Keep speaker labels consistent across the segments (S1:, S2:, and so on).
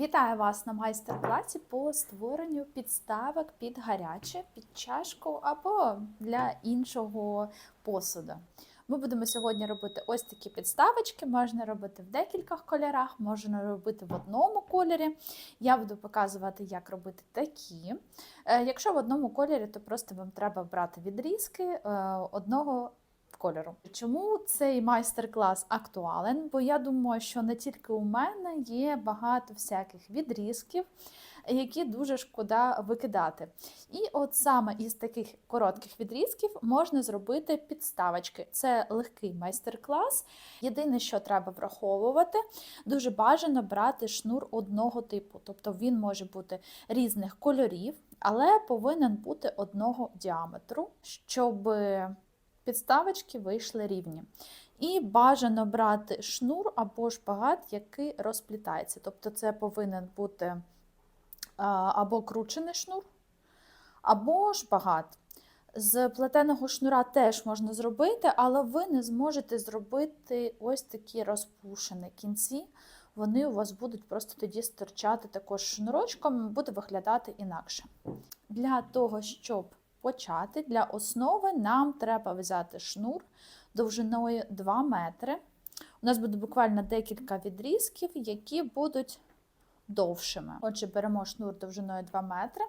S1: Вітаю вас на майстер-класі по створенню підставок під гаряче, під чашку або для іншого посуду. Ми будемо сьогодні робити ось такі підставочки. Можна робити в декількох кольорах, можна робити в одному кольорі. Я буду показувати, як робити такі. Е, Якщо в одному кольорі, то просто вам треба брати відрізки е, одного кольору. Чому цей майстер-клас актуален? Бо я думаю, що не тільки у мене є багато всяких відрізків, які дуже шкода викидати. І от саме із таких коротких відрізків можна зробити підставочки. Це легкий майстер-клас. Єдине, що треба враховувати, дуже бажано брати шнур одного типу, тобто він може бути різних кольорів, але повинен бути одного діаметру, щоб підставочки вийшли рівні. І бажано брати шнур або шпагат, який розплітається. Тобто це повинен бути або кручений шнур, або шпагат. З плетеного шнура теж можна зробити, але ви не зможете зробити ось такі розпушені кінці. Вони у вас будуть просто тоді стирчати також шнурочком, буде виглядати інакше. Для того, щоб почати, для основи нам треба взяти шнур довжиною 2 метри. У нас буде буквально декілька відрізків, які будуть довшими. Отже, беремо шнур довжиною 2 метри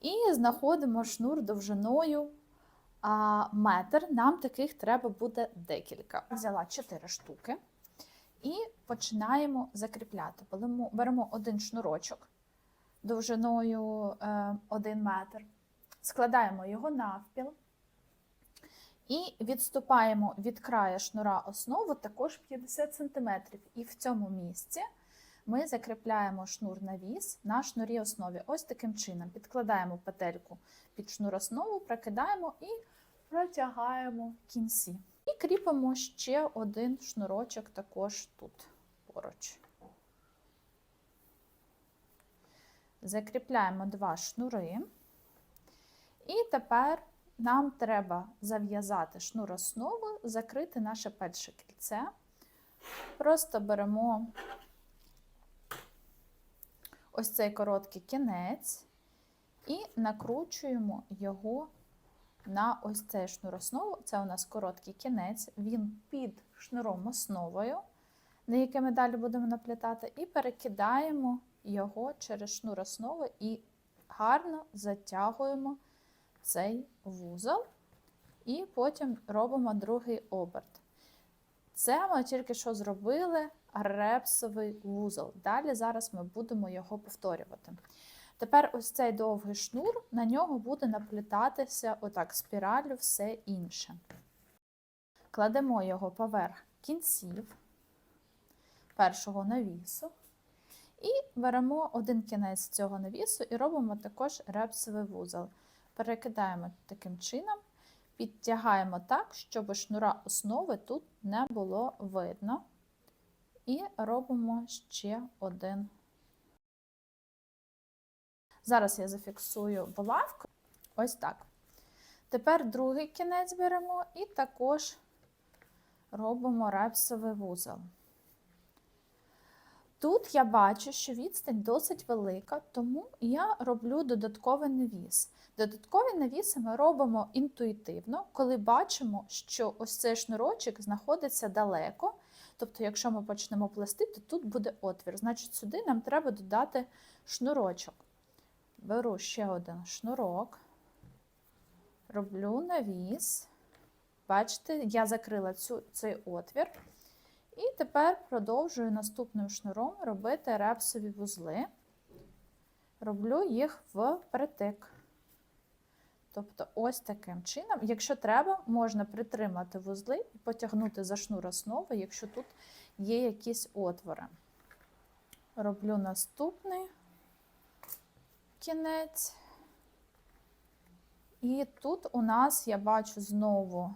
S1: і знаходимо шнур довжиною а, метр. Нам таких треба буде декілька. Взяла 4 штуки і починаємо закріпляти. Беремо- один шнурочок довжиною е, 1 метр, складаємо його навпіл. І відступаємо від краю шнура основу також 50 см. І в цьому місці ми закріпляємо шнур на віс на шнурі основі. Ось таким чином. Підкладаємо петельку під шнур основу, прокидаємо і протягаємо кінці. І кріпимо ще один шнурочок також тут поруч. Закріпляємо два шнури. І тепер нам треба зав'язати шнур основи, закрити наше перше кільце. Просто беремо ось цей короткий кінець і накручуємо його на ось цей шнур основу. Це у нас короткий кінець, він під шнуром основою, на який ми далі будемо наплітати, і перекидаємо його через шнур основи і гарно затягуємо цей вузол, і потім робимо другий оберт. Це ми тільки що зробили репсовий вузол. Далі зараз ми будемо його повторювати. Тепер ось цей довгий шнур, на нього буде наплітатися отак спіралю все інше. Кладемо його поверх кінців першого навісу. І беремо один кінець цього навісу і робимо також репсовий вузол. Перекидаємо таким чином, підтягаємо так, щоб шнура основи тут не було видно. І робимо ще один. Зараз я зафіксую булавку. Ось так. Тепер другий кінець беремо і також робимо репсовий вузол. Тут я бачу, що відстань досить велика, тому я роблю додатковий навіс. Додаткові навіси ми робимо інтуїтивно, коли бачимо, що ось цей шнурочок знаходиться далеко. Тобто, якщо ми почнемо плести, то тут буде отвір. Значить, сюди нам треба додати шнурочок. Беру ще один шнурок, роблю навіс. Бачите, я закрила цю, цей отвір. І тепер продовжую наступним шнуром робити репсові вузли. Роблю їх в притик. Тобто, ось таким чином, якщо треба, можна притримати вузли і потягнути за шнур основи, якщо тут є якісь отвори. Роблю наступний кінець. І тут у нас я бачу знову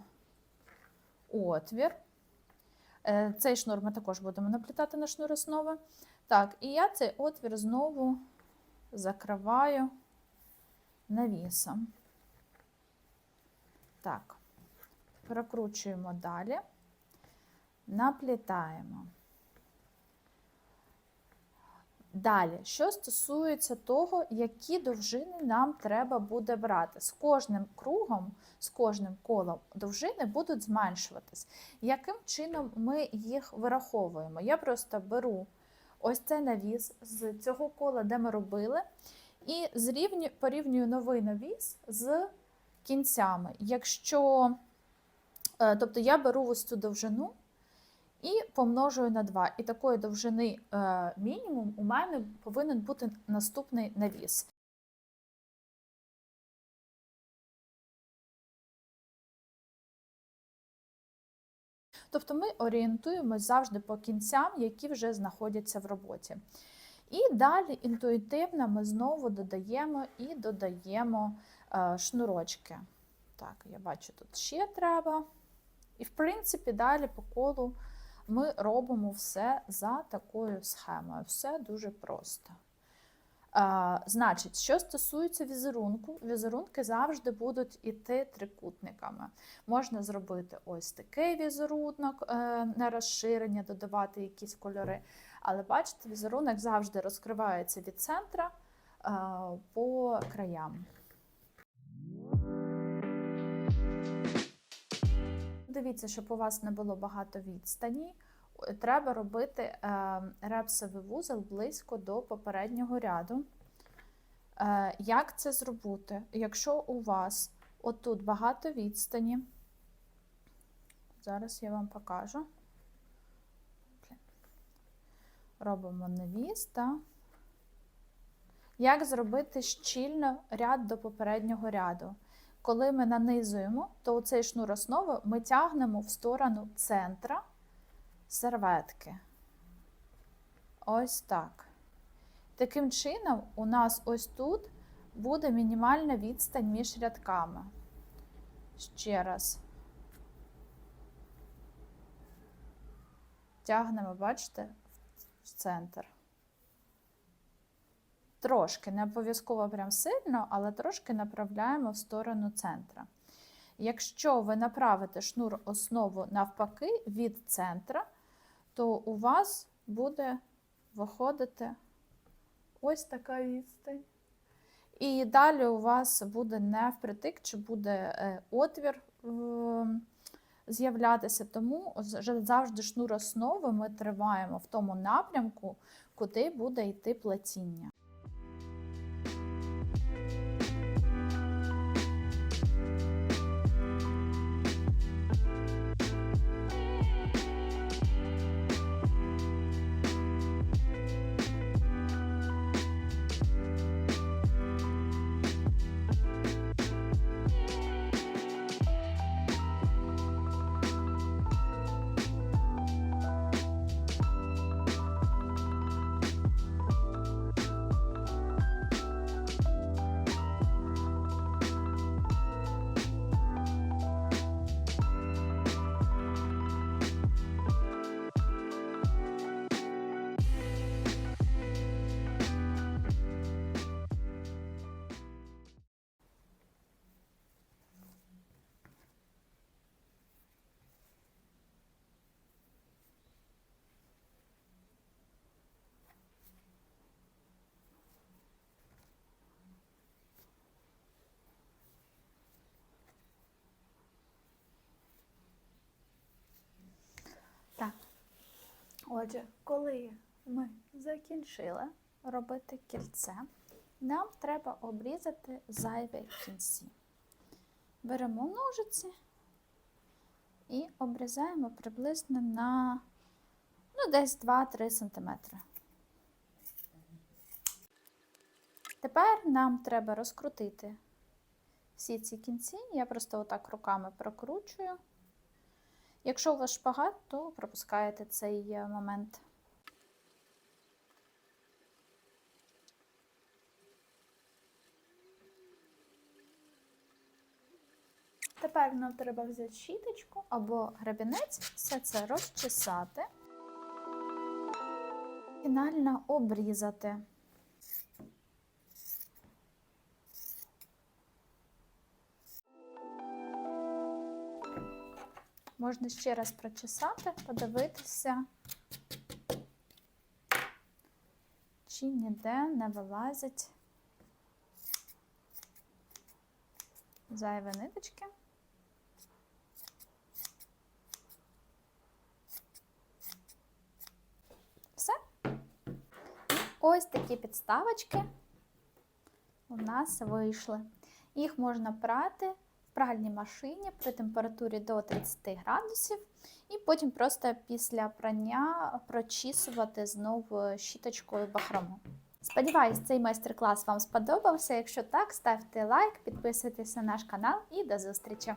S1: отвір. Е, Цей шнур ми також будемо наплітати на шнур основи. Так, і я цей отвір знову закриваю навісом. Так, прокручуємо далі, наплітаємо. Далі, що стосується того, які довжини нам треба буде брати. З кожним кругом, з кожним колом довжини будуть зменшуватись. Яким чином ми їх вираховуємо? Я просто беру ось цей навіс з цього кола, де ми робили, і зрівню, порівнюю новий навіс з кінцями. Якщо, е, тобто я беру ось цю довжину і помножую на 2. І такої довжини е, мінімум у мене повинен бути наступний навіс. Тобто ми орієнтуємось завжди по кінцям, які вже знаходяться в роботі. І далі інтуїтивно ми знову додаємо і додаємо е, шнурочки. Так, я бачу, тут ще треба. І, в принципі, далі по колу ми робимо все за такою схемою. Все дуже просто. А, значить, що стосується візерунку, візерунки завжди будуть іти трикутниками. Можна зробити ось такий візерунок е, на розширення, додавати якісь кольори. Але бачите, візерунок завжди розкривається від центра е, по краям. Дивіться, щоб у вас не було багато відстані. Треба робити е, репсовий вузол близько до попереднього ряду. Е, як це зробити? Якщо у вас отут багато відстані, зараз я вам покажу. Робимо навіс, як зробити щільно ряд до попереднього ряду? Коли ми нанизуємо, то цей шнур основи ми тягнемо в сторону центра серветки. Ось так. Таким чином, у нас ось тут буде мінімальна відстань між рядками. Ще раз. Тягнемо, бачите, в центр. Трошки, не обов'язково прям сильно, але трошки направляємо в сторону центра. Якщо ви направите шнур основу навпаки від центра, то у вас буде виходити ось така відстань. І далі у вас буде не впритик, чи буде е, отвір з'являтися, тому завжди шнур основи ми триваємо в тому напрямку, куди буде йти плетіння. Отже, коли ми закінчили робити кільце, нам треба обрізати зайві кінці. Беремо ножиці і обрізаємо приблизно на ну, десь 2-3 см. Тепер нам треба розкрутити всі ці кінці. Я просто отак руками прокручую. Якщо у вас шпагат, то пропускаєте цей е, момент. Тепер нам треба взяти щіточку або гребінець, все це розчесати, фінально обрізати. Можна ще раз прочесати, подивитися, чи ніде не вилазять зайві ниточки. Все. Ось такі підставочки у нас вийшли. Їх можна прати пральній машині при температурі до 30 градусів, і потім просто після прання прочісувати знову щіточкою бахрому. Сподіваюсь, цей майстер-клас вам сподобався. Якщо так, ставте лайк, підписуйтесь на наш канал і до зустрічі!